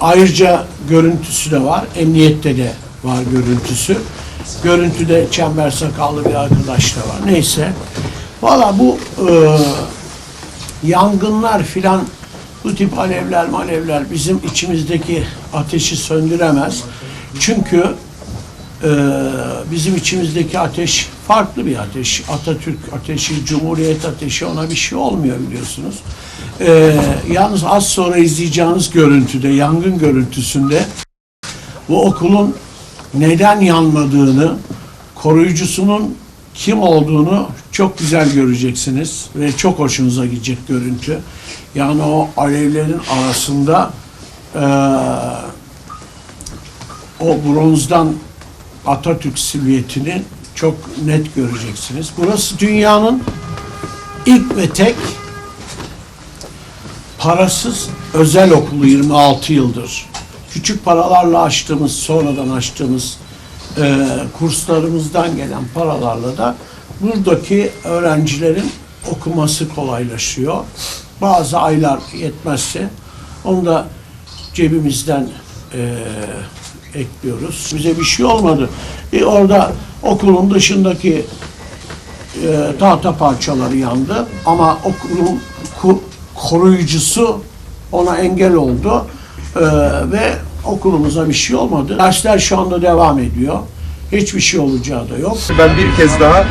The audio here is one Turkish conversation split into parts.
Ayrıca görüntüsü de var. Emniyette de var görüntüsü. Görüntüde çember sakallı bir arkadaş da var. Neyse. Valla bu e, yangınlar filan bu tip alevler malevler bizim içimizdeki ateşi söndüremez. Çünkü e, bizim içimizdeki ateş farklı bir ateş. Atatürk ateşi, Cumhuriyet ateşi ona bir şey olmuyor biliyorsunuz. E, yalnız az sonra izleyeceğiniz görüntüde, yangın görüntüsünde bu okulun neden yanmadığını, koruyucusunun kim olduğunu çok güzel göreceksiniz ve çok hoşunuza gidecek görüntü. Yani o alevlerin arasında eee, o bronzdan Atatürk silüetini çok net göreceksiniz. Burası dünyanın ilk ve tek parasız özel okulu 26 yıldır. Küçük paralarla açtığımız, sonradan açtığımız e, kurslarımızdan gelen paralarla da buradaki öğrencilerin okuması kolaylaşıyor. Bazı aylar yetmezse onu da cebimizden e, ekliyoruz. Bize bir şey olmadı. E, orada okulun dışındaki e, tahta parçaları yandı ama okulun ku- koruyucusu ona engel oldu E, ve okulumuza bir şey olmadı. Dersler şu anda devam ediyor. Hiçbir şey olacağı da yok. Ben bir kez daha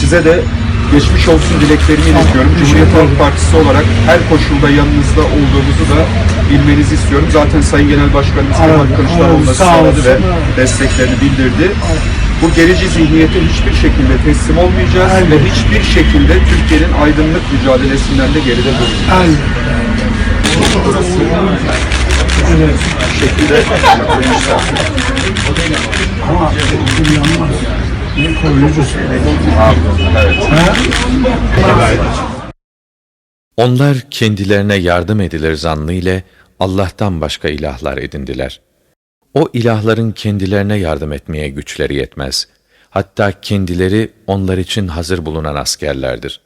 size de geçmiş olsun dileklerimi iletiyorum. Cumhuriyet Halk Partisi olarak her koşulda yanınızda olduğumuzu da bilmenizi istiyorum. Zaten Sayın Genel Başkanımız Kemal Kılıçdaroğlu da evet, sağ söyledi ve desteklerini bildirdi. Bu gerici zihniyete hiçbir şekilde teslim olmayacağız Aynen. ve hiçbir şekilde Türkiye'nin aydınlık mücadelesinden de geride durmayacağız. Aynen. Evet. Bu şekilde Ama okul yanmaz. Ne koruyucusu? Onlar kendilerine yardım edilir zannıyla Allah'tan başka ilahlar edindiler. O ilahların kendilerine yardım etmeye güçleri yetmez. Hatta kendileri onlar için hazır bulunan askerlerdir.